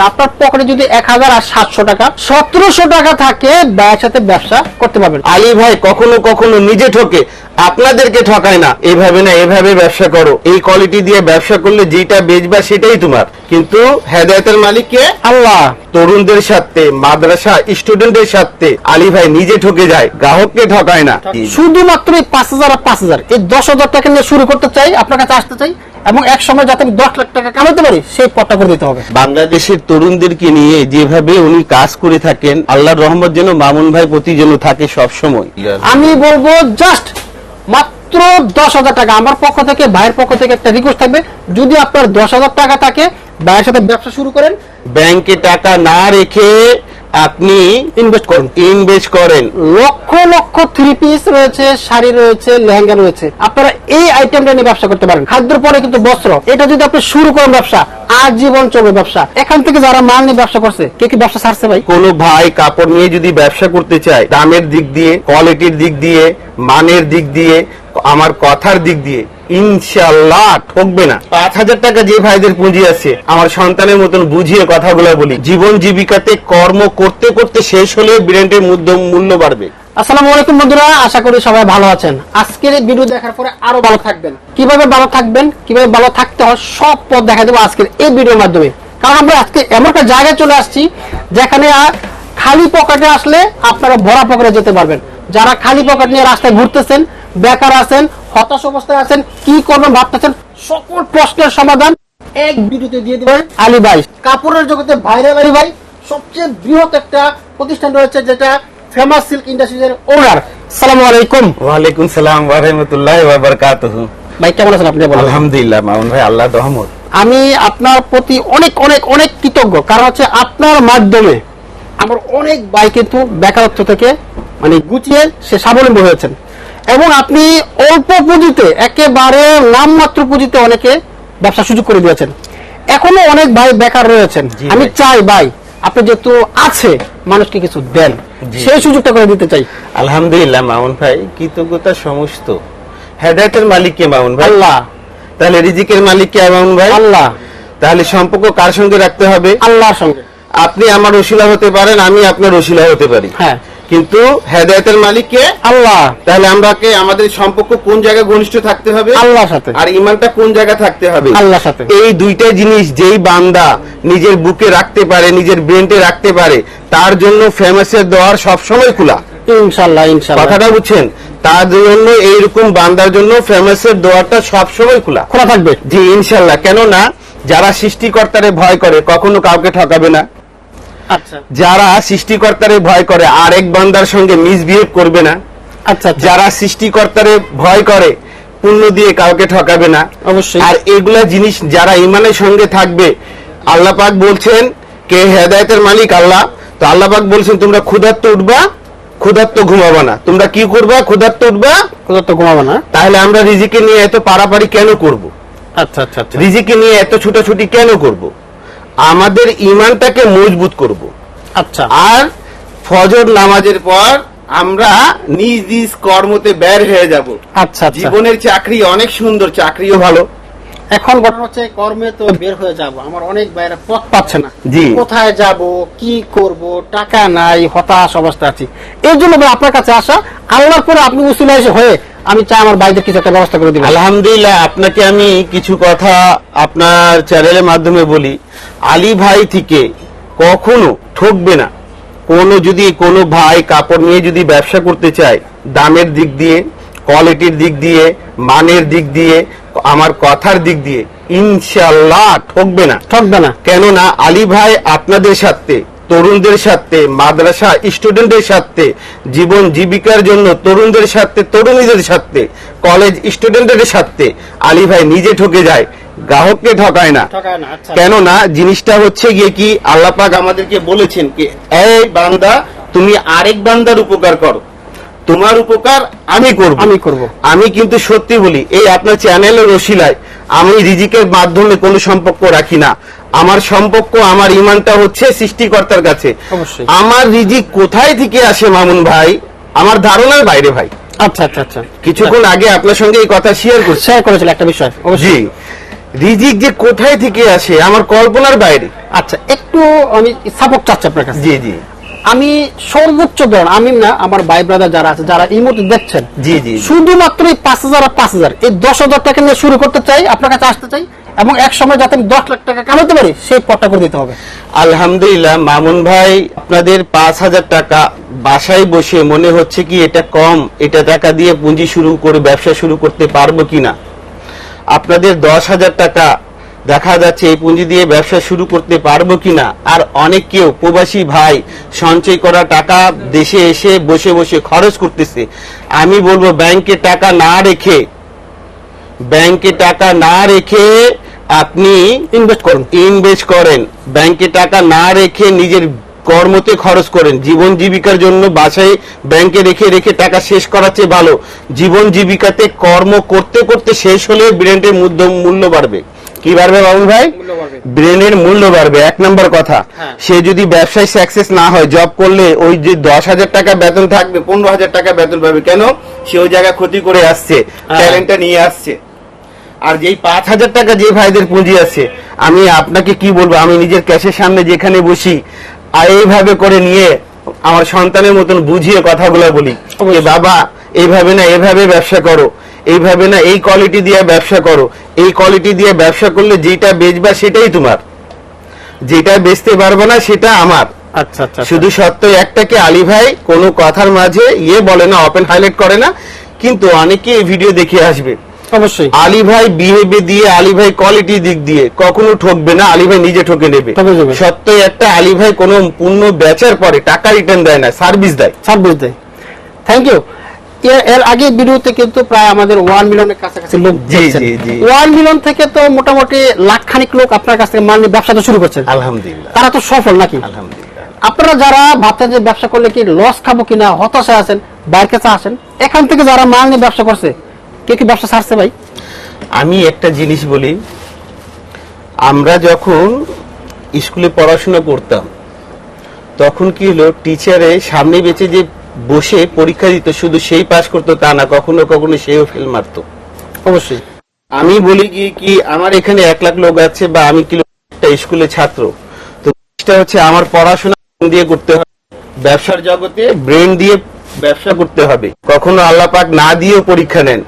আচ্ছা আপনার পকেটে যদি এক হাজার আর সাতশো টাকা সতেরোশো টাকা থাকে ব্যয়ের সাথে ব্যবসা করতে পারবেন। আলী ভাই কখনো কখনো নিজে ঠকে আপনাদেরকে ঠকায় না। এভাবে না এভাবে ব্যবসা করো। এই কোয়ালিটি দিয়ে ব্যবসা করলে যেটা বেচবা সেটাই তোমার। কিন্তু হেদায়তের মালিক কে আল্লাহ। তরুণদের সাথে মাদ্রাসা স্টুডেন্টদের সাথে আলী ভাই নিজে ঠকে যায় গ্রাহককে ঠকায় না। শুধুমাত্র এই পাঁচ হাজার আর পাঁচ হাজার এই দশ হাজার টাকা নিয়ে শুরু করতে চাই আপনার কাছে আসতে চাই এবং এক সময় যাতে আমি দশ লাখ টাকা কামাতে পারি সেই পথটা করে দিতে হবে। বাংলাদেশের তরুণদেরকে নিয়ে যেভাবে উনি কাজ করে থাকেন আল্লাহর রহমত যেন মামুন ভাই প্রতি যেন থাকে সব সময় আমি বলব জাস্ট মাত্র দশ হাজার টাকা। আমার পক্ষ থেকে ভাইয়ের পক্ষ থেকে একটা রিকোয়েস্ট থাকবে। যদি আপনার দশ হাজার টাকা থাকে ভাইয়ের সাথে ব্যবসা শুরু করেন। ব্যাংকে টাকা না রেখে আপনি ইনভেস্ট করুন। ইনভেস্ট করেন। লক্ষ লক্ষ থ্রি পিস রয়েছে শাড়ি রয়েছে লেহেঙ্গা রয়েছে। আপনারা এই আইটেমটা নিয়ে ব্যবসা করতে পারেন। খাদ্যের পরে কিন্তু বস্ত্র। এটা যদি আপনি শুরু করেন ব্যবসা আজীবন চলবে ব্যবসা। এখান থেকে যারা মাল নিয়ে ব্যবসা করছে কে কি ব্যবসা ছাড়ছে ভাই? কোন ভাই কাপড় নিয়ে যদি ব্যবসা করতে চায় দামের দিক দিয়ে কোয়ালিটির দিক দিয়ে মানের দিক দিয়ে আমার কথার দিক দিয়ে ইনশাল্লাহ ঠকবে না। পাঁচ হাজার টাকা যে ভাইদের পুঁজি আছে, আমার সন্তানের মতন বুঝিয়ে কথাগুলো বলি। জীবন জীবিকাতে কর্ম করতে করতে শেষ হলে ব্র্যান্ডের মূল্য- বাড়বে। আসসালামু আলাইকুম বন্ধুরা, আশা করি সবাই ভালো আছেন। আজকের এই ভিডিও দেখার পরে আরও ভালো থাকবেন। কীভাবে ভালো থাকবেন, কীভাবে ভালো থাকতে হয়, সব পথ দেখা দেবো আজকের এই ভিডিওর মাধ্যমে। কারণ আমরা আজকে এমন একটা জায়গায় চলে আসছি, যেখানে খালি পকেটে আসলে আপনারা ভরা পকেটে যেতে পারবেন। যারা খালি পকেট নিয়ে রাস্তায় ঘুরতেছেন বেকার আছেন হতাশ অবস্থায় আছেন কি করবেন ভাবতেছেন? সকল প্রশ্নের সমাধান এক ভিডিওতে দিয়ে দেবেন আলী ভাই। কাপড়ের জগতে ভাইরাল আলী ভাই। সবচেয়ে বৃহৎ একটা প্রতিষ্ঠান রয়েছে যেটা ফেমাস সিল্ক ইন্ডাস্ট্রিজের ওনার সালামু আলাইকুম। ওয়ালাইকুম সালাম ওয়ারহমতুল্লাহ বারকাতুহ। ভাই কেমন আছেন আপনি? বলেন। আলহামদুলিল্লাহ মামুন ভাই আল্লাহ রহমত। আমি আপনার প্রতি অনেক অনেক অনেক কৃতজ্ঞ। কারণ হচ্ছে আপনার মাধ্যমে আমার অনেক ভাই কিন্তু বেকারত্ব থেকে মানে গুছিয়ে সে স্বাবলম্বী হয়েছেন। এবং আপনি অল্প পুঁজিতে একেবারে নামমাত্র পুঁজিতে অনেকে ব্যবসা সুযোগ করে দিয়েছেন। এখনও অনেক ভাই বেকার রয়েছেন। আমি চাই ভাই আপনি যেহেতু আছে মানুষকে কিছু দেন। সেই সুযোগটা করে দিতে চাই। আলহামদুলিল্লাহ মামুন ভাই কৃতজ্ঞতা সমস্ত। হেদায়তের মালিক কে মামুন ভাই? আল্লাহ। তাহলে রিজিকের মালিক কে মামুন ভাই? আল্লাহ। তাহলে সম্পর্ক কার সঙ্গে রাখতে হবে? আল্লাহর সঙ্গে। আপনি আমার রসিলা হতে পারেন আমি আপনার রসিলা হতে পারি। হ্যাঁ। কিন্তু হেদায়তের মালিক কে আল্লাহ। তাহলে আমরাকে আমাদের সম্পর্ক কোন জায়গায় ঘনিষ্ঠ থাকতে হবে? আল্লাহর সাথে। আর ইমানটা কোন জায়গায় থাকতে হবে? আল্লাহর সাথে। এই দুইটা জিনিস যেই বান্দা নিজের বুকে রাখতে পারে নিজের ব্রেনটে রাখতে পারে তার জন্য ফেমাসের দোয়ার সবসময় খোলা। ইনশাল্লাহ ইনশাল্লাহ। কথাটা বুঝছেন? তার জন্য এইরকম বান্দার জন্য ফেমাসের দোয়ারটা সবসময় খোলা। খোলা থাকবে। জি ইনশাল্লাহ। কেননা যারা সৃষ্টিকর্তারে ভয় করে কখনো কাউকে ঠকাবে না। যারা সৃষ্টিকর্তারে ভয় করে আরেক বান্দার সঙ্গে মিসবিহেভ করবে না। আচ্ছা আচ্ছা। যারা সৃষ্টিকর্তারে ভয় করে পুণ্য দিয়ে কাউকে ঠকাবে না। অবশ্যই। আর এগুলা জিনিস যারা ইমানের সঙ্গে থাকবে আল্লাহ পাক বলছেন কে হেদায়তের মালিক? আল্লাহ। তো আল্লাহ পাক বলছেন তোমরা ক্ষুধার্ত উঠবা ক্ষুধার্ত ঘুমাবা না। তোমরা কি করবা? ক্ষুধার্ত উঠবা? ক্ষুধার্ত ঘুমাবো না। তাহলে আমরা রিজিকে নিয়ে এত পারাপারি কেন করব। আচ্ছা আচ্ছা আচ্ছা। রিজিকে নিয়ে এত ছুটাছুটি কেন করব। আমাদের ইমানটাকে মজবুত করব। আচ্ছা। আর ফজর নামাজের পর আমরা নিজ নিজ কর্মতে বের হয়ে যাব। আচ্ছা আচ্ছা। জীবনের চাকরি অনেক সুন্দর চাকরিও ভালো। এখন ঘটনা হচ্ছে কর্মে তো বের হয়ে যাব। আমার অনেক বাইরে পথ পাচ্ছে না। জি। কোথায় যাব কি করব টাকা নাই হতাশ অবস্থা আছি। এর জন্য আপনার কাছে আসা আল্লাহর পরে আপনি উসিলা এসে হয়ে আমি চাই আমার বাইদের কিছু একটা ব্যবস্থা করে দিবেন আলহামদুলিল্লাহ আপনাকে আমি কিছু কথা আপনার চ্যানেলের মাধ্যমে বলি। আলী ভাই থেকে কখনো ঠকবে না। কোনো যদি কোনো ভাই কাপড় নিয়ে যদি ব্যবসা করতে চায় দামের দিক দিয়ে কোয়ালিটির দিক দিয়ে মানের দিক দিয়ে আমার কথার দিক দিয়ে ইনশাল্লাহ ঠকবে না। ঠকবে না। কেননা আলী ভাই আপনাদের সাথে তরুণদের সাথে মাদ্রাসা স্টুডেন্টদের সাথে জীবন জীবিকার জন্য তরুণদের সাথে তরুণীদের সাথে কলেজ স্টুডেন্টদের সাথে আলী ভাই নিজে ঠকে যায় গ্রাহককে ঠকায় না। ঠকায় না আচ্ছা। কেননা জিনিসটা হচ্ছে গিয়ে কি আল্লাহ পাক আমাদেরকে বলেছেন কি এই বান্দা তুমি আরেক বান্দার উপকার করো। তোমার উপকার আমি করব। আমি করব। আমি কিন্তু সত্যি বলি এই আপনার চ্যানেলের রসিলায় আমি রিজিকের মাধ্যমে কোনো সম্পর্ক রাখি না। আমার সম্পর্ক আমার ইমানটা হচ্ছে সৃষ্টিকর্তার কাছে। আমার রিজিক কোথায় থেকে আসে মামুন ভাই? আমার ধারণার বাইরে ভাই। আচ্ছা আচ্ছা আচ্ছা। কিছুক্ষণ আগে আপনার সঙ্গে এই কথা শেয়ার করছি। শেয়ার করেছিল একটা বিষয় জি। অবশ্যই রিজিক যে কোথায় থেকে আসে আমার কল্পনার বাইরে। আচ্ছা একটু আমি সাপোর্ট চাচ্ছি আপনার কাছে। জি জি। আমি সর্বোচ্চ ধরুন আমি না আমার ভাই ব্রাদার যারা আছে যারা এই মুহূর্তে দেখছেন জি জি। শুধুমাত্র এই পাঁচ হাজার আর পাঁচ হাজার এই দশ হাজার টাকা নিয়ে শুরু করতে চাই আপনার কাছে আসতে চাই এবং এক সময় যাতে আমি দশ লাখ টাকা কামাতে পারি সেই পথটা করে দিতে হবে আলহামদুলিল্লাহ মামুন ভাই আপনাদের পাঁচ হাজার টাকা বাসায় বসে মনে হচ্ছে কি এটা কম এটা টাকা দিয়ে পুঁজি শুরু করে ব্যবসা শুরু করতে পারব কিনা আপনাদের দশ হাজার টাকা দেখা যাচ্ছে এই পুঁজি দিয়ে ব্যবসা শুরু করতে পারব কিনা? আর অনেক কেউ প্রবাসী ভাই সঞ্চয় করা টাকা দেশে এসে বসে বসে খরচ করতেছে। আমি বলব ব্যাংকে টাকা না রেখে ব্যাংকে টাকা না রেখে আপনি ইনভেস্ট করেন। ইনভেস্ট করেন। ব্যাংকে টাকা না রেখে নিজের কর্মতে খরচ করেন। জীবন জীবিকার জন্য বাসায় ব্যাংকে রেখে রেখে টাকা শেষ করার চেয়ে ভালো। জীবন জীবিকাতে কর্ম করতে করতে শেষ হলে ব্রেনের মূল্য বাড়বে। কি বাড়বে বাবুল ভাই? ব্রেনের মূল্য বাড়বে এক নম্বর কথা। হ্যাঁ। সে যদি ব্যবসায় সাকসেস না হয় জব করলে ওই যে দশ হাজার টাকা বেতন থাকবে পনেরো হাজার টাকা বেতন পাবে। কেন? সে ওই জায়গায় ক্ষতি করে আসছে। ট্যালেন্টটা নিয়ে আসছে। আর যেই পাঁচ হাজার টাকা যে ভাইদের পুঁজি আছে আমি আপনাকে কি বলব? আমি নিজের ক্যাশের সামনে যেখানে বসি আর এইভাবে করে নিয়ে আমার সন্তানের মতন বুঝিয়ে কথাগুলো বলি। বাবা এইভাবে না এভাবে ব্যবসা করো। এইভাবে না এই কোয়ালিটি দিয়ে ব্যবসা করো। এই কোয়ালিটি দিয়ে ব্যবসা করলে যেটা বেচবা সেটাই তোমার। যেটা বেচতে পারব না সেটা আমার। আচ্ছা আচ্ছা শুধু সত্য একটাকে আলী ভাই কোনো কথার মাঝে ইয়ে বলে না ওপেন হাইলাইট করে না কিন্তু অনেকে এই ভিডিও দেখে আসবে। অবশ্যই। আলী ভাই বিহেভে দিয়ে আলী ভাই কোয়ালিটি দিক দিয়ে কখনো ঠকবে না আলী ভাই নিজে ঠকে নেবে। ঠকে যাবে। সত্য একটা আলী ভাই কোনো পণ্য বেচার পরে টাকা রিটার্ন দেয় না সার্ভিস দেয়। ছাব্বিশ দেয়। থ্যাংক ইউ এর আগে ভিডিওতে কিন্তু প্রায় আমাদের ওয়ান মিলিয়নের কাছাকাছি লোক। ওয়ান মিলিয়ন থেকে তো মোটামুটি লাখ খানিক লোক আপনার কাছ থেকে মাল নিয়ে ব্যবসাটা শুরু করছেন। আলহামদুলিল্লাহ। তারা তো সফল নাকি? আলহামদুলিল্লাহ। আপনারা যারা ভাবছেন যে ব্যবসা করলে কি লস খাব কিনা হতাশা আছেন বাইরের কাছে আসেন এখান থেকে যারা মাল নিয়ে ব্যবসা করছে কে কি ব্যবসা ছাড়ছে ভাই? আমি একটা জিনিস বলি আমরা যখন স্কুলে পড়াশোনা করতাম তখন কি হলো টিচারে সামনে বেঁচে যে বসে পরীক্ষা দিত শুধু সেই পাস করতো তা না কখনো কখনো সেও ফেল মারতো। অবশ্যই। আমি বলি কি কি আমার এখানে এক লাখ লোক আছে বা আমি কি স্কুলে ছাত্র তো হচ্ছে আমার পড়াশোনা দিয়ে করতে হবে ব্যবসার জগতে ব্রেন দিয়ে ব্যবসা করতে হবে। কখনো আল্লাহ পাক না দিয়েও পরীক্ষা নেন।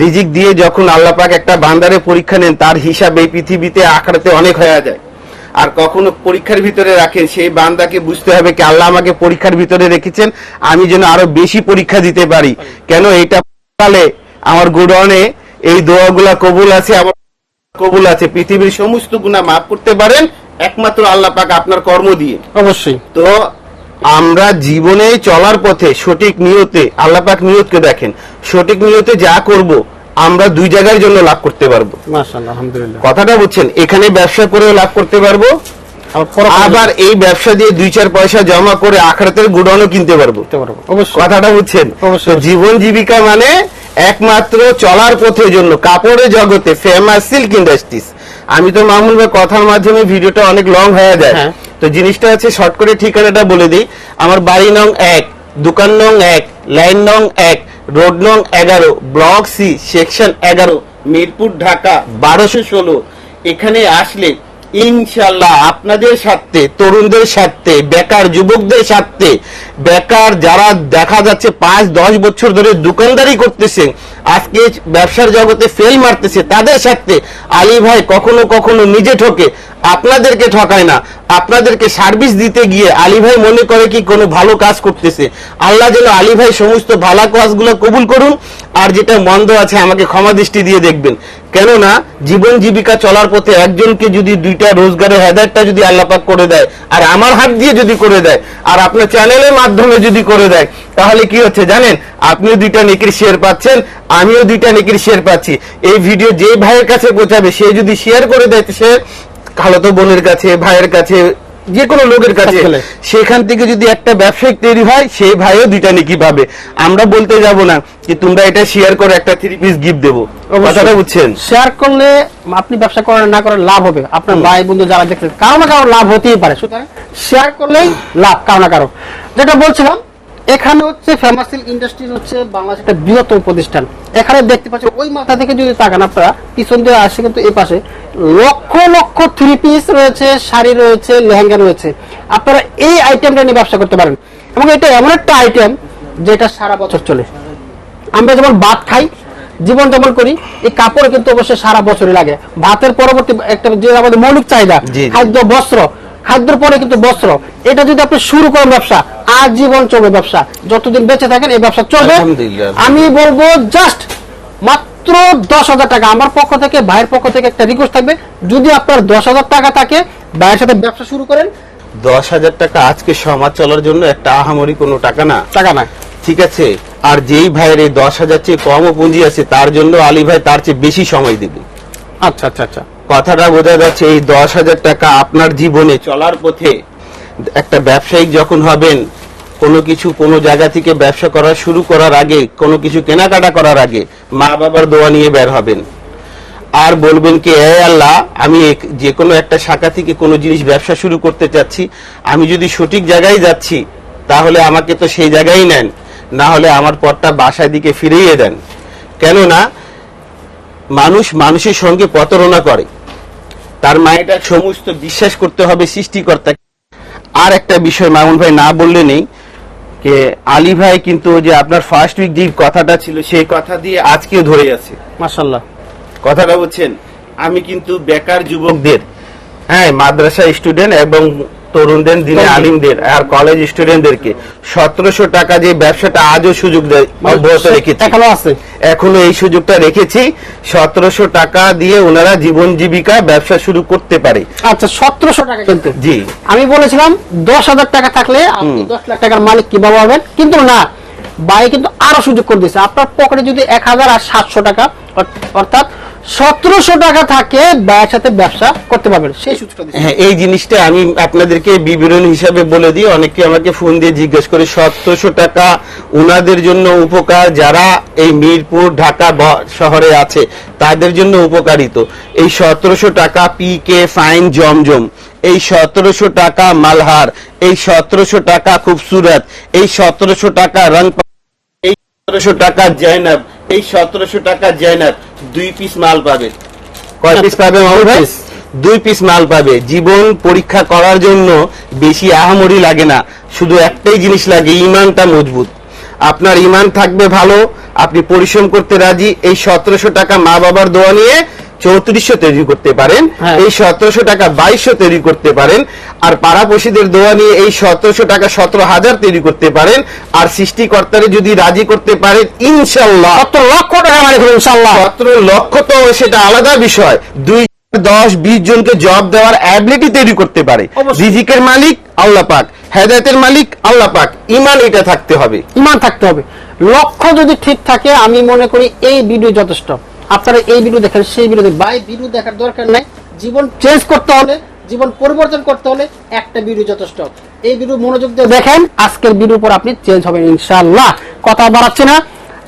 রিজিক দিয়ে যখন আল্লাহ পাক একটা বান্দারে পরীক্ষা নেন তার হিসাব এই পৃথিবীতে আখড়াতে অনেক হয়ে যায়। আর কখনো পরীক্ষার ভিতরে রাখেন। সেই বান্দাকে বুঝতে হবে কি আল্লাহ আমাকে পরীক্ষার ভিতরে রেখেছেন আমি যেন আরও বেশি পরীক্ষা দিতে পারি। কেন এটা কালে আমার গোডাউনে এই দোয়াগুলা কবুল আছে আমার কবুল আছে। পৃথিবীর সমস্ত গুণা মাফ করতে পারেন একমাত্র আল্লাহ পাক আপনার কর্ম দিয়ে। অবশ্যই। তো আমরা জীবনে চলার পথে সঠিক নিয়তে আল্লাহ পাক নিয়তকে দেখেন সঠিক নিয়তে যা করব আমরা দুই জায়গার জন্য লাভ করতে পারব। কথাটা বুঝছেন? এখানে ব্যবসা করেও লাভ করতে পারব। আবার এই ব্যবসা দিয়ে দুই চার পয়সা জমা করে আখড়াতের গুডাউনও কিনতে পারব। কথাটা বুঝছেন। জীবন জীবিকা মানে একমাত্র চলার পথের জন্য। কাপড়ের জগতে ফেমাস সিল্ক ইন্ডাস্ট্রিজ আমি তো মামুল ভাই কথার মাধ্যমে ভিডিওটা অনেক লং হয়ে যায়। হ্যাঁ। তো জিনিসটা হচ্ছে শর্ট করে ঠিকানাটা বলে দিই। আমার বাড়ি নং এক দোকান নং এক লাইন নং এক রোড নং এগারো, ব্লক সি, সেকশন এগারো, মিরপুর, ঢাকা, বারোশো ষোলো। এখানে আসলে ইনশাল্লাহ আপনাদের স্বার্থে, তরুণদের স্বার্থে, বেকার যুবকদের সাথে বেকার যারা দেখা যাচ্ছে পাঁচ, দশ বছর ধরে দোকানদারি করতেছে, আজকে ব্যবসার জগতে ফেল মারতেছে, তাদের সাথে আলী ভাই কখনো কখনো নিজে ঠকে, আপনাদেরকে ঠকায় না। আপনাদেরকে সার্ভিস দিতে গিয়ে আলী ভাই মনে করে কি কোনো ভালো কাজ করতেছে। আল্লাহ যেন আলী ভাই সমস্ত ভালো কাজগুলো কবুল করুন, আর যেটা মন্দ আছে আমাকে ক্ষমা দৃষ্টি দিয়ে দেখবেন। কেননা, জীবন জীবিকা চলার পথে একজনকে যদি দুইটা রোজগারের হেদায়তটা যদি আল্লাপাক করে দেয়, আর আমার হাত দিয়ে যদি করে দেয়, আর আপনার চ্যানেলের মাধ্যমে যদি করে দেয়, তাহলে কি হচ্ছে জানেন? আপনিও দুইটা নেকির শেয়ার পাচ্ছেন, আমিও দুইটা নেকির শেয়ার পাচ্ছি। এই ভিডিও যে ভাইয়ের কাছে পৌঁছাবে, সে যদি শেয়ার করে দেয়, সে খালতো বোনের কাছে, ভাইয়ের কাছে যে কোনো লোকের কাছে। সেখান থেকে যদি একটা ব্যবসায়িক তৈরি হয় সেই ভাইও দুইটা নেকি পাবে। আমরা বলতে যাব না যে তোমরা এটা শেয়ার করে একটা থ্রি পিস গিফট দেবো। কথাটা বুঝছেন? শেয়ার করলে আপনি ব্যবসা করেন না করেন লাভ হবে। আপনার ভাই বন্ধু যারা দেখছেন কারও না কারও লাভ হতেই পারে। সুতরাং শেয়ার করলেই লাভ কারও না কারও। যেটা বলছিলাম এখানে হচ্ছে ফেমাসিল ইন্ডাস্ট্রিজ হচ্ছে বাংলাদেশ একটা বৃহত্তম প্রতিষ্ঠান। এখানে দেখতে পাচ্ছেন ওই মাথা থেকে যদি তাকান আপনারা পিছন দিয়ে আসে কিন্তু এই পাশে লক্ষ লক্ষ থ্রি পিস রয়েছে শাড়ি রয়েছে লেহেঙ্গা রয়েছে। আপনারা এই আইটেমটা নিয়ে ব্যবসা করতে পারেন। এবং এটা এমন একটা আইটেম যেটা সারা বছর চলে। আমরা যেমন ভাত খাই জীবন যাপন করি এই কাপড় কিন্তু অবশ্যই সারা বছরই লাগে। ভাতের পরবর্তী একটা যে আমাদের মৌলিক চাহিদা। খাদ্য বস্ত্র খাদ্যের পরে কিন্তু বস্ত্র। এটা যদি আপনি শুরু করেন ব্যবসা আজীবন চলবে ব্যবসা। যতদিন বেঁচে থাকেন এই ব্যবসা চলবে। আমি বলব জাস্ট মাত্র দশ হাজার টাকা। আমার পক্ষ থেকে ভাইয়ের পক্ষ থেকে একটা রিকোয়েস্ট থাকবে। যদি আপনার দশ হাজার টাকা থাকে ভাইয়ের সাথে ব্যবসা শুরু করেন। দশ হাজার টাকা আজকে সমাজ চলার জন্য একটা আহামরি কোনো টাকা না। টাকা না। ঠিক আছে? আর যেই ভাইয়ের এই দশ হাজার চেয়ে কমও পুঁজি আছে তার জন্য আলী ভাই তার চেয়ে বেশি সময় দিবে। আচ্ছা আচ্ছা আচ্ছা। কথাটা বোঝা যাচ্ছে, এই দশ হাজার টাকা আপনার জীবনে চলার পথে একটা ব্যবসায়িক যখন হবেন, কোনো কিছু কোনো জায়গা থেকে ব্যবসা করা শুরু করার আগে, কোনো কিছু কেনাকাটা করার আগে মা বাবার দোয়া নিয়ে বের হবেন। আর বলবেন কি, এ আল্লাহ, আমি যে কোনো একটা শাখা থেকে কোনো জিনিস ব্যবসা শুরু করতে চাচ্ছি, আমি যদি সঠিক জায়গায় যাচ্ছি, তাহলে আমাকে তো সেই জায়গায় নেন, না হলে আমার পথটা বাসায় দিকে ফিরিয়ে দেন। কেননা, মানুষ মানুষের সঙ্গে প্রতারণা করে। তার মায়েটা সমস্ত বিশ্বাস করতে হবে সৃষ্টিকর্তা। আর একটা বিষয় মামুন ভাই না বললে নেই যে আলী ভাই কিন্তু যে আপনার ফার্স্ট উইক যে কথাটা ছিল সেই কথা দিয়ে আজকেও ধরে আছে। মাশাল্লাহ কথাটা বলছেন আমি কিন্তু বেকার যুবকদের হ্যাঁ মাদ্রাসা স্টুডেন্ট এবং তরুণদের দিনে আলিমদের আর কলেজ স্টুডেন্টদেরকে সতেরোশো টাকা যে ব্যবসাটা আজও সুযোগ দেয় অব্যাহত রেখেছি। এখনও আছে? এখনও এই সুযোগটা রেখেছি সতেরোশো টাকা দিয়ে ওনারা জীবন জীবিকা ব্যবসা শুরু করতে পারে। আচ্ছা সতেরোশো টাকা কিন্তু। জি। আমি বলেছিলাম দশ হাজার টাকা থাকলে আপনি দশ লাখ টাকার মালিক কীভাবে হবেন? কিন্তু না বাই কিন্তু আরও সুযোগ করে দিচ্ছে আপনার পকেটে যদি এক হাজার আর সাতশো টাকা অর্থাৎ সতেরোশো টাকা থাকে ব্যয়ের সাথে ব্যবসা করতে পারবেন। সেই দিচ্ছে। হ্যাঁ এই জিনিসটা আমি আপনাদেরকে বিবরণ হিসাবে বলে দিই। অনেকে আমাকে ফোন দিয়ে জিজ্ঞেস করে সতেরোশো টাকা ওনাদের জন্য উপকার যারা এই মিরপুর ঢাকা শহরে আছে তাদের জন্য উপকারিত। এই সতেরোশো টাকা পি কে ফাইন জমজম। এই সতেরোশো টাকা মালহার। এই সতেরোশো টাকা খুবসুরত। এই সতেরোশো টাকা রং এই সতেরোশো টাকা জয়নাব। এই সতেরোশো টাকা জেনার দুই পিস মাল পাবে। কয় পিস পাবে ভাই? দুই পিস মাল পাবে। জীবন পরীক্ষা করার জন্য বেশি আহামরি লাগে না। শুধু একটাই জিনিস লাগে ইমানটা মজবুত। আপনার ইমান থাকবে ভালো আপনি পরিশ্রম করতে রাজি। এই সতেরোশো টাকা মা বাবার দোয়া নিয়ে চৌত্রিশশো তৈরি করতে পারেন হ্যাঁ। এই সতেরোশো টাকা বাইশশো তৈরি করতে পারেন আর পাড়াপড়শিদের দোয়া নিয়ে এই সতেরোশো টাকা সতেরো হাজার তৈরি করতে পারেন আর সৃষ্টিকর্তারে যদি রাজি করতে পারেন ইনশাল্লাহ কত লক্ষ টাকা ইনশাল্লাহ সতেরো লক্ষ তো সেটা আলাদা বিষয়। দুই দশ বিশ জনকে জব দেওয়ার অ্যাবিলিটি তৈরি করতে পারে। রিজিকের মালিক আল্লাহ পাক। হেদায়তের মালিক আল্লাহ পাক। ইমান এটা থাকতে হবে। ইমান থাকতে হবে। লক্ষ্য যদি ঠিক থাকে আমি মনে করি এই ভিডিও যথেষ্ট। আপনারা এই ভিডিও দেখেন, সেই ভিডিও দেখেন বাই ভিডিও দেখার দরকার নাই। জীবন চেঞ্জ করতে হলে, জীবন পরিবর্তন করতে হলে একটা ভিডিও যথেষ্ট। এই ভিডিও মনোযোগ দিয়ে দেখেন, আজকের ভিডিওর পর আপনি চেঞ্জ হবেন ইনশাআল্লাহ। কথা বাড়াচ্ছি না।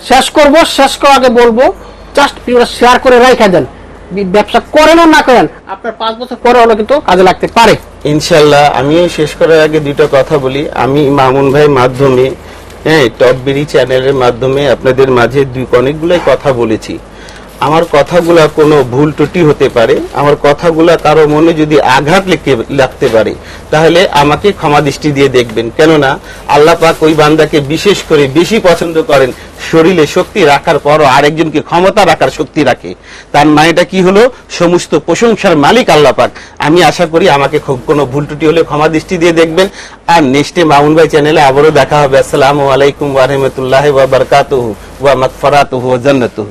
শেষ করব, শেষ করার আগে বলব জাস্ট ভিডিওটা শেয়ার করে রেখে দেন। ব্যবসা করেন না করেন, আপনার পাঁচ বছর পরে হলে কিন্তু কাজে লাগতে পারে। ইনশাল্লাহ আমিও শেষ করার আগে দুটো কথা বলি। আমি মামুন ভাই মাধ্যমে হ্যাঁ টপ বিড়ি চ্যানেলের মাধ্যমে আপনাদের মাঝে দুই অনেকগুলোই কথা বলেছি। আমার কথাগুলা কোনো ভুল ত্রুটি হতে পারে, আমার কথাগুলা কারও মনে যদি আঘাত লেগে লাগতে পারে, তাহলে আমাকে ক্ষমা দৃষ্টি দিয়ে দেখবেন। কেননা, আল্লাহ পাক ওই বান্দাকে বিশেষ করে বেশি পছন্দ করেন শরীরে শক্তি রাখার পরও আরেকজনকে ক্ষমতা রাখার শক্তি রাখে। তার মানেটা কি হলো? সমস্ত প্রশংসার মালিক আল্লাহ পাক। আমি আশা করি আমাকে খুব কোনো ভুল ত্রুটি হলে ক্ষমা দৃষ্টি দিয়ে দেখবেন। আর নেক্সটে মামুন ভাই চ্যানেলে আবারও দেখা হবে। আসসালামু আলাইকুম ওয়া রাহমাতুল্লাহি ওয়া বারাকাতুহু ওয়া মাগফিরাতুহু ওয়া জান্নাতুহু।